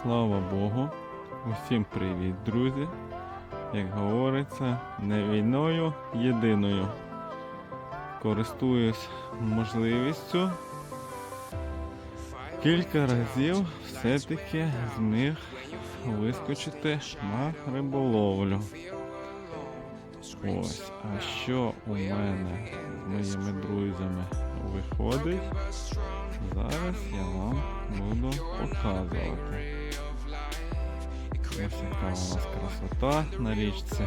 Слава Богу. Усім привіт, друзі. Як говориться, не війною єдиною. Користуюсь можливістю. Кілька разів все-таки зміг вискочити на риболовлю. Ось, а що у мене з моїми друзями виходить, зараз я вам буду показувати. Ось яка у нас красота на річці.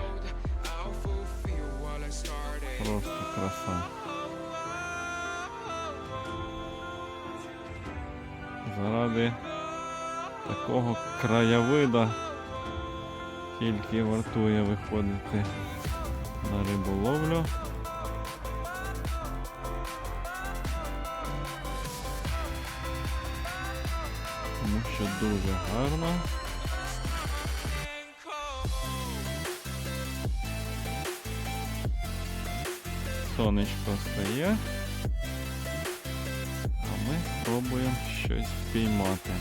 Просто краса. Заради такого краєвида тільки вартує виходити на риболовлю. Що дуже гарно. Сонечко стає. А ми спробуємо щось впіймати.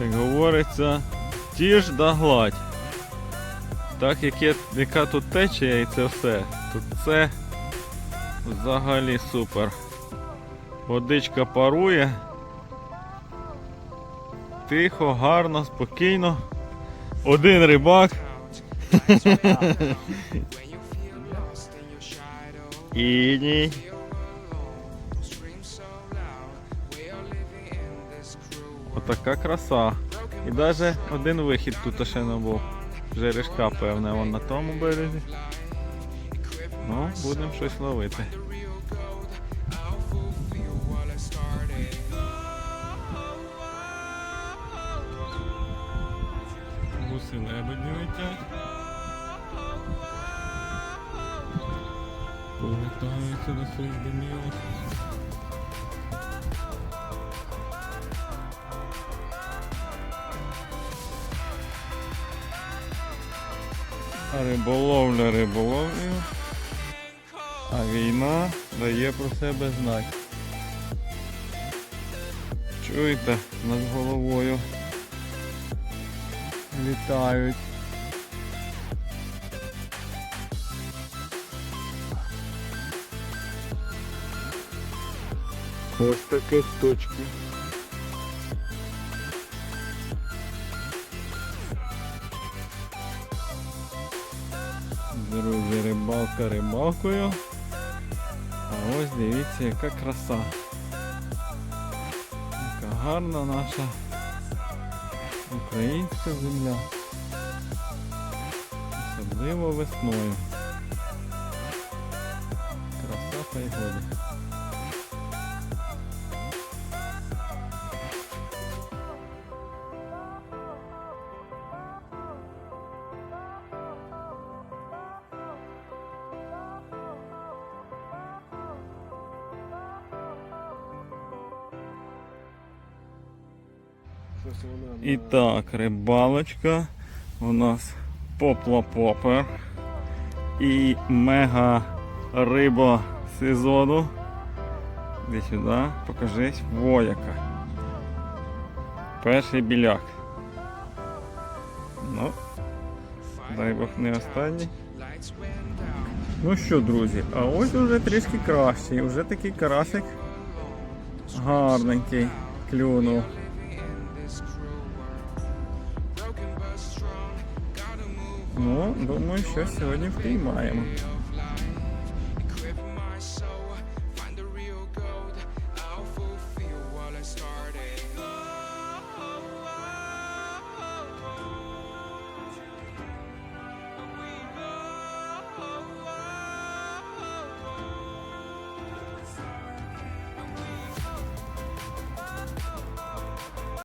Як говориться, ті ж да гладь. Так як є, яка тут течія і це все. Тут це взагалі супер. Водичка парує. Тихо, гарно, спокійно. Один рибак. Іній. Отака краса. І навіть один вихід тут ще не був. Жерешка, певне, вон на тому березі. Ну, будемо щось ловити. Гуси лебеді летять. Повертаються до своїх домівок. Риболовля риболовлею, а війна дає про себе знати. Чуєте, над головою літають. Ось такі штучки. Друзі, рибалка рибалкою. А ось дивіться, яка краса. Яка гарна наша українська земля. Особливо весною. Краса та й годі. І так, рибалочка у нас попла попер і мега риба сезону. Іди сюди, покажись, вояка. Перший біляк. Ну, дай Бог не останній. Ну що, друзі, а ось уже трішки кращий, вже такий карасик гарненький клюнув. Ну, думаю, що сьогодні впіймаємо.